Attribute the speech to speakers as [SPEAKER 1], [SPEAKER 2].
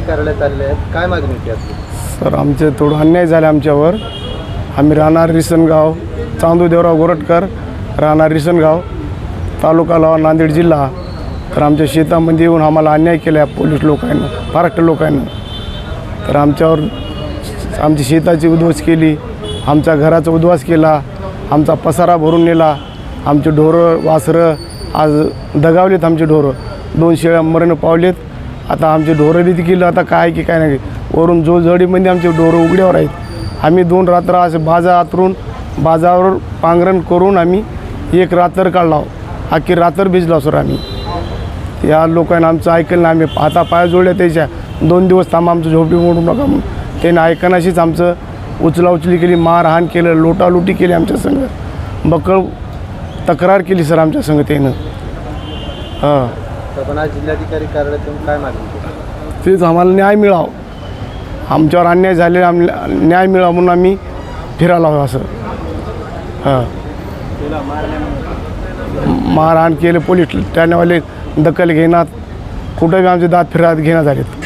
[SPEAKER 1] कार्यालयात आलेले आहेत. काय मागणी होती आपली?
[SPEAKER 2] सर आमचे थोडं अन्याय झाले आमच्यावर. आम्ही राहणार रिसनगाव चांदू देवराव गोरटकर राहणार रिसनगाव तालुका लावा नांदेड जिल्हा. तर आमच्या शेतामध्ये येऊन आम्हाला अन्याय केला पोलीस लोकांना महाराष्ट्र लोकांना. तर आमच्यावर आमची शेताची उद्ध्वस्त केली आमच्या घराचा उद्ध्वस्त केला आमचा पसारा भरून नेला. आमचे ढोरं वासरं आज दगावलेत आमचे ढोरं. दोन शेळ्या मरण पावलेत. आता आमचे ढोरं बी देखील आता काय की काय नाही. वरून जो जडीमध्ये आमचे ढोरं उघड्यावर आहेत. आम्ही दोन रात्र असे बाजा आतरून बाजावर पांघरण करून आम्ही एक रात्र काढला अख्खी रात्र भिजला सर आम्ही. या लोकांना आमचं ऐकलं नाही आम्ही आता पाया जोडल्या त्याच्या. दोन दिवस थांब आमचं झोपडी मोडू नका म्हणून. त्याने ऐकण्याशीच आमचं उचला उचली केली मारहाण केलं लोटालुटी केली आमच्या संग. बकळ तक्रार केली सर आमच्या संग त्यानं. हां.
[SPEAKER 1] तर पण आज जिल्हाधिकारी कार्यालयातून काय मागणी केली?
[SPEAKER 2] तेच आम्हाला न्याय मिळावं. आमच्यावर अन्याय झाले आम न्याय मिळावा म्हणून आम्ही फिरायला हवं असं. हां. मारहाण केले पोलीस त्यानेवाले दखल घेणार. कुठं बी आमचे दात फिरायला घेण्यात आलेत.